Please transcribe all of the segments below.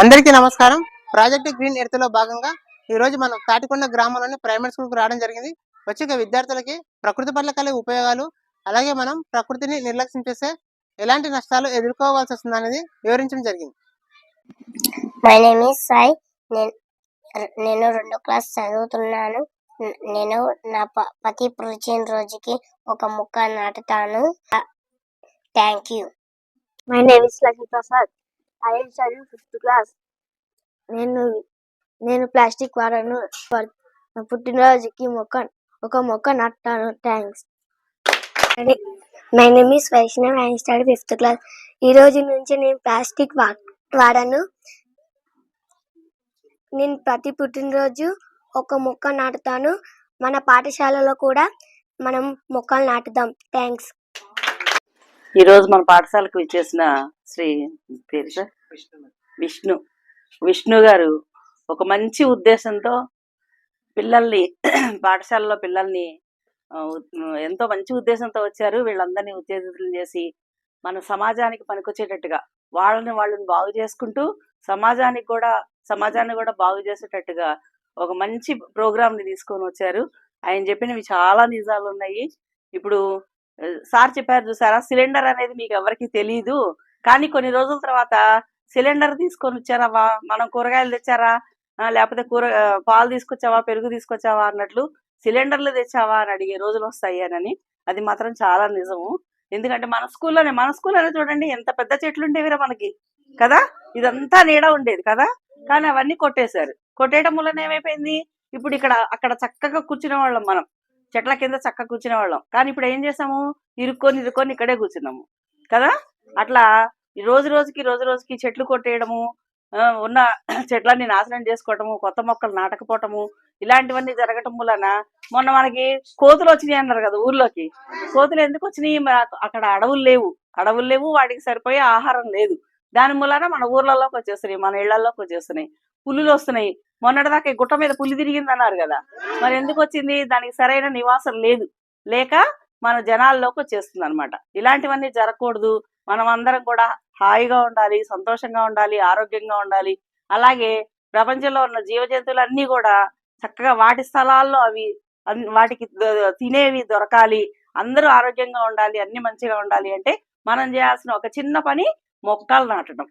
అందరికీ నమస్కారం. Project green ఎర్త్లో భాగంగా ఈ రోజు మనం తాటికొండ గ్రామంలోని ప్రైమరీ స్కూల్కు రావడం జరిగింది. వచ్చే విద్యార్థులకి ప్రకృతి పట్ల కలిగే ఉపయోగాలు అలాగే మనం ప్రకృతిని నిర్లక్ష్యం చేస్తే ఎలాంటి నష్టాలు ఎదుర్కోవాల్సి వస్తుంది అనేది వివరించడం జరిగింది. మై నేమ్ ఈస్ సాయి నేను రెండో క్లాస్ చదువుతున్నాను. నేను నా ప- పతి పుట్టినరోజుకి ఒక మొక్క నాటుతాను. Thank you. My name is Lakshmi Prasad I am study fifth class. నేను నేను ప్లాస్టిక్ వాడను. పుట్టినరోజుకి మొక్క ఒక మొక్క నాటుతాను. Thanks. My name is Vaishnav. I study fifth class. ఈ రోజు నుంచి నేను ప్లాస్టిక్ వా వాడను. నేను ప్రతి పుట్టినరోజు ఒక మొక్క నాటుతాను. మన పాఠశాలలో కూడా మనం మొక్కలు నాటుదాం. థ్యాంక్స్. ఈ రోజు మన పాఠశాలకు ఇచ్చేసిన శ్రీ పేరు సార్? విష్ణు. విష్ణు గారు ఒక మంచి ఉద్దేశంతో పిల్లల్ని పాఠశాలలో పిల్లల్ని ఎంతో మంచి ఉద్దేశంతో వచ్చారు. వీళ్ళందరినీ ఉత్తేజితులు చేసి మన సమాజానికి పనికొచ్చేటట్టుగా వాళ్ళని వాళ్ళని బాగు చేసుకుంటూ సమాజానికి కూడా సమాజాన్ని కూడా బాగు చేసేటట్టుగా ఒక మంచి ప్రోగ్రామ్ని తీసుకొని వచ్చారు. ఆయన చెప్పినవి చాలా నిజాలు ఉన్నాయి. ఇప్పుడు సార్ చెప్పారు చూసారా? సిలిండర్ అనేది మీకు ఎవరికి తెలియదు కానీ కొన్ని రోజుల తర్వాత సిలిండర్ తీసుకొని వచ్చారా వా- మనం కూరగాయలు తెచ్చారా? లేకపోతే కూర పాలు తీసుకొచ్చావా? పెరుగు తీసుకొచ్చావా? అన్నట్లు సిలిండర్లు తెచ్చావా? అని అడిగే రోజులు వస్తాయి అని. అది మాత్రం చాలా నిజము. ఎందుకంటే మన స్కూల్లోనే మన స్కూల్లోనే చూడండి ఎంత పెద్ద చెట్లు ఉండేవిరా మనకి. కదా? ఇదంతా నీడ ఉండేది కదా? కానీ అవన్నీ కొట్టేశారు. కొట్టేయడం వలన ఏమైపోయింది? ఇప్పుడు ఇక్కడ అక్కడ చక్కగా కూర్చునే వాళ్ళం మనం. చెట్ల కింద చక్కగా కూర్చునే వాళ్ళం. కానీ ఇప్పుడు ఏం చేసాము? ఇరుక్కొని ఇరుక్కొని ఇక్కడే కూర్చున్నాము. కదా? అట్లా రోజు రోజుకి రోజు రోజుకి చెట్లు కొట్టేయడము ఆ, ఉన్న చెట్లన్నీ నాశనం చేసుకోవటము కొత్త మొక్కలు నాటకపోవటము ఇలాంటివన్నీ జరగటం వలన మొన్న మనకి కోతులు వచ్చినాయి అన్నారు కదా ఊర్లోకి. కోతులు ఎందుకు వచ్చినాయి? అక్కడ అడవులు లేవు. అడవులు లేవు వాటికి సరిపోయే ఆహారం లేదు. దాని మూలన మన ఊర్లలోకి వచ్చేస్తున్నాయి మన ఇళ్ళలోకి వచ్చేస్తున్నాయి. పులులు వస్తున్నాయి. మొన్నటిదాకా ఈ గుట్ట మీద పులి తిరిగింది అన్నారు కదా. మరి ఎందుకు వచ్చింది? దానికి సరైన నివాసం లేదు. లేక మన జనాల్లోకి వచ్చేస్తుంది అనమాట ఇలాంటివన్నీ జరగకూడదు. మనం అందరం కూడా హాయిగా ఉండాలి సంతోషంగా ఉండాలి ఆరోగ్యంగా ఉండాలి. అలాగే ప్రపంచంలో ఉన్న జీవ జంతువులన్నీ కూడా చక్కగా వాటి స్థలాల్లో అవి వాటికి తినేవి దొరకాలి. అందరూ ఆరోగ్యంగా ఉండాలి అన్ని మంచిగా ఉండాలి అంటే మనం చేయాల్సిన ఒక చిన్న పని మొక్కలు నాటడం.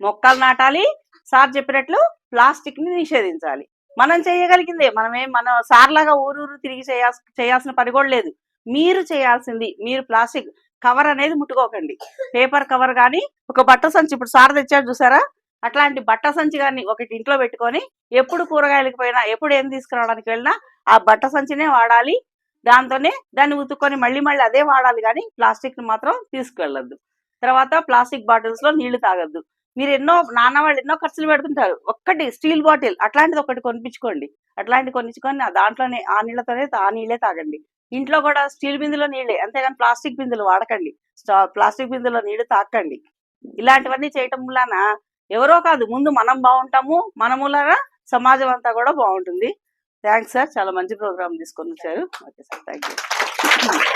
మొక్కలు నాటాలి సార్ చెప్పినట్లు ప్లాస్టిక్ని నిషేధించాలి. మనం చేయగలిగిందే మనమే మన సార్లాగా ఊరూరు తిరిగి చేయాల్సి చేయాల్సిన పని కూడా లేదు. మీరు చేయాల్సింది మీరు ప్లాస్టిక్ కవర్ అనేది ముట్టుకోకండి. పేపర్ కవర్ కానీ ఒక బట్ట సంచి ఇప్పుడు సార్ తెచ్చాడు చూసారా? అట్లాంటి బట్ట సంచి కానీ ఒకటి ఇంట్లో పెట్టుకొని ఎప్పుడు కూరగాయలకు పోయినా ఎప్పుడు ఏం తీసుకురావడానికి వెళ్ళినా ఆ బట్ట సంచినే వాడాలి. దాంతోనే దాన్ని ఉతుక్కొని మళ్ళీ మళ్ళీ అదే వాడాలి కానీ ప్లాస్టిక్ని మాత్రం తీసుకువెళ్ళద్దు. తర్వాత ప్లాస్టిక్ బాటిల్స్లో నీళ్ళు తాగొద్దు. మీరు ఎన్నో నాన్న వాళ్ళు ఎన్నో ఖర్చులు పెడుతుంటారు. ఒక్కటి స్టీల్ బాటిల్ అట్లాంటిది ఒకటి కొనిపించుకోండి. అట్లాంటి కొనిపించుకొని దాంట్లోనే ఆ నీళ్ళతోనే ఆ నీళ్ళే తాగండి. ఇంట్లో కూడా స్టీల్ బిందులో నీళ్ళే అంతేగాని ప్లాస్టిక్ బిందులు వాడకండి. ప్లాస్టిక్ బిందులో నీళ్ళు తాకండి ఇలాంటివన్నీ చేయటం వలన ఎవరో కాదు ముందు మనం బాగుంటాము మన మూలన సమాజం అంతా కూడా బాగుంటుంది. థ్యాంక్స్ సార్ చాలా మంచి ప్రోగ్రామ్ తీసుకొని వచ్చారు. ఓకే సార్ థ్యాంక్ యూ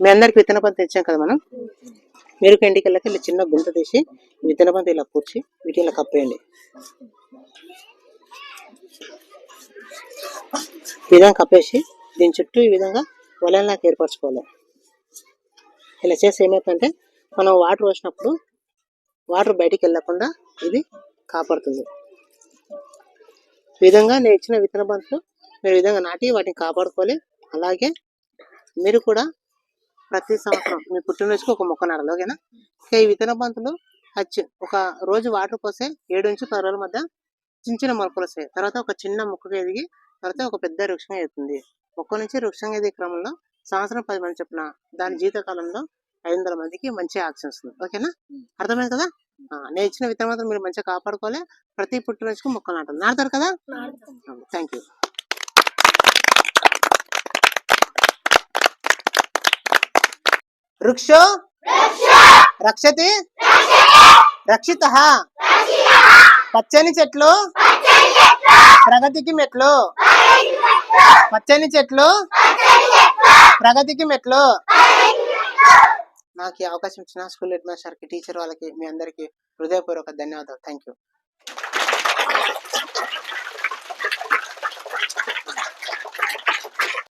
మీ అందరికి విత్తన పంత తెచ్చాం కదా మనం? మీరు ఎండికల్లకి ఇలా చిన్న గుంత తీసి విత్తన పంత ఇలా కూర్చి వీటి ఇలా కప్పేయండి. ఈ విధంగా కప్పేసి దీని చుట్టూ ఈ విధంగా వలయంలాగా ఏర్పరచుకోవాలి. ఇలా చేస్తే ఏమవుతుందంటే మనం వాటర్ పోసినప్పుడు వాటర్ బయటికి వెళ్ళకుండా ఇది కాపాడుతుంది. ఈ విధంగా నేను ఇచ్చిన విత్తన బంతులు మీరు ఈ విధంగా నాటి వాటిని కాపాడుకోవాలి. అలాగే మీరు కూడా ప్రతి సంవత్సరం. మీ పుట్టినరోజుకి ఒక మొక్క నాటాలి ఓకేనా ఇంకా ఈ విత్తన బంతులు వచ్చి ఒక రోజు వాటర్ పోస్తే ఏడు నుంచి పది రోజుల మధ్య చిన్న చిన్న మొలకలు వస్తాయి. తర్వాత ఒక చిన్న మొక్కగా ఎదిగి తర్వాత ఒక పెద్ద వృక్షంగా ఎదుగుతుంది. మొక్క నుంచి వృక్షంగా ఎదిగే క్రమంలో సంవత్సరం పది మంది చెప్పిన దాని జీవితకాలంలో ఐదు వందల మందికి మంచి ఆక్సిజన్ వస్తుంది. ఓకేనా? అర్థమైంది కదా? నేను ఇచ్చిన విత్తనం మాత్రం మీరు మంచిగా కాపాడుకోవాలి. ప్రతి పుట్టినరోజుకు మొక్కలు నాటాలి. నాటుతారు కదా? థ్యాంక్ యూ వృక్షో రక్షతి రక్షిత పచ్చని చెట్లు ప్రగతికి మెట్లు పచ్చని చెట్లు ప్రగతికి మెట్లు నాకు ఈ అవకాశం ఇచ్చిన స్కూల్ హెడ్ మాస్టర్కి టీచర్ వాళ్ళకి మీ అందరికీ హృదయపూర్వక ధన్యవాదాలు. Thank you